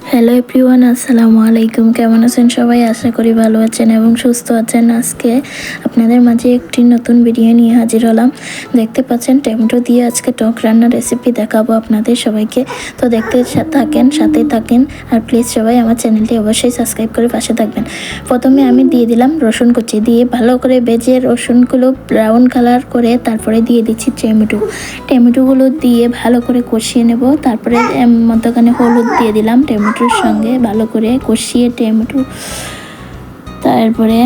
Hello everyone আসসালামু আলাইকুম। কেমন আছেন সবাই? আশা করি ভালো আছেন এবং সুস্থ আছেন। আজকে আপনাদের মাঝে একটি নতুন ভিডিও নিয়ে হাজির হলাম। দেখতে পাচ্ছেন, টমেটো দিয়ে আজকে টক রান্নার রেসিপি দেখাবো আপনাদের সবাইকে। তো দেখতে থাকেন সাথে থাকেন। আর প্লিজ সবাই আমার চ্যানেলটি অবশ্যই সাবস্ক্রাইব করে পাশে থাকবেন। প্রথমে আমি দিয়ে দিলাম রসুন কুচি দিয়ে ভালো করে বেজে রসুনগুলো ব্রাউন কালার করে তারপরে দিয়ে দিচ্ছি টমেটো। টমেটোগুলো দিয়ে ভালো করে কষিয়ে নেব। তারপরে মধ্যখানে হলুদ দিয়ে দিলাম টমেটোর সঙ্গে ভালো করে কষিয়ে টমেটো। তারপরে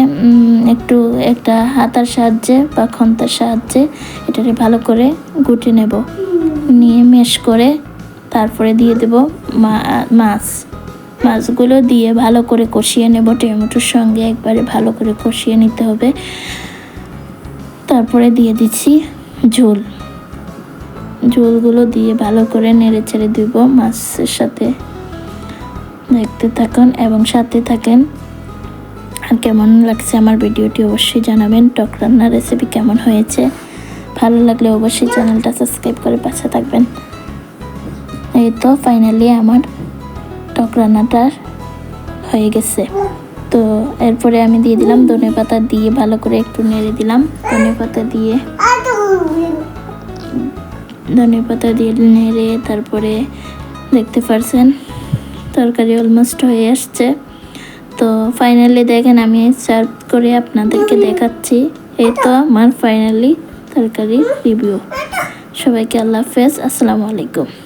একটু একটা হাতার সাহায্যে বা খন্তার সাহায্যে এটাকে ভালো করে গুটে নেব। নিয়ে মেশ করে তারপরে দিয়ে দেব মাছ। মাছগুলো দিয়ে ভালো করে কষিয়ে নেব টমেটোর সঙ্গে, একবারে ভালো করে কষিয়ে নিতে হবে। তারপরে দিয়ে দিচ্ছি ঝোল। ঝোলগুলো দিয়ে ভালো করে নেড়ে ছেড়ে দিব মাছের সাথে। দেখতে থাকুন এবং সাথে থাকেন। আর কেমন লাগছে আমার ভিডিওটি অবশ্যই জানাবেন। টক রান্নার রেসিপি কেমন হয়েছে? ভালো লাগলে অবশ্যই চ্যানেলটা সাবস্ক্রাইব করে পাশে থাকবেন। এই তো ফাইনালি আমার টক রান্নাটা হয়ে গেছে। তো এরপরে আমি দিয়ে দিলাম ধনে পাতা দিয়ে ভালো করে একটু নেড়ে দিলাম। ধনে পাতা দিয়ে ধনে পাতা দিয়ে নেড়ে তারপরে দেখতে পারছেন তরকারি অলমোস্ট হয়ে আসছে। তো ফাইনালি দেখেন আমি সার্ভ করে আপনাদেরকে দেখাচ্ছি। এই তো আমার ফাইনালি তরকারি রিভিউ সবাইকে আল্লাহ হাফেজ। আসসালামু আলাইকুম।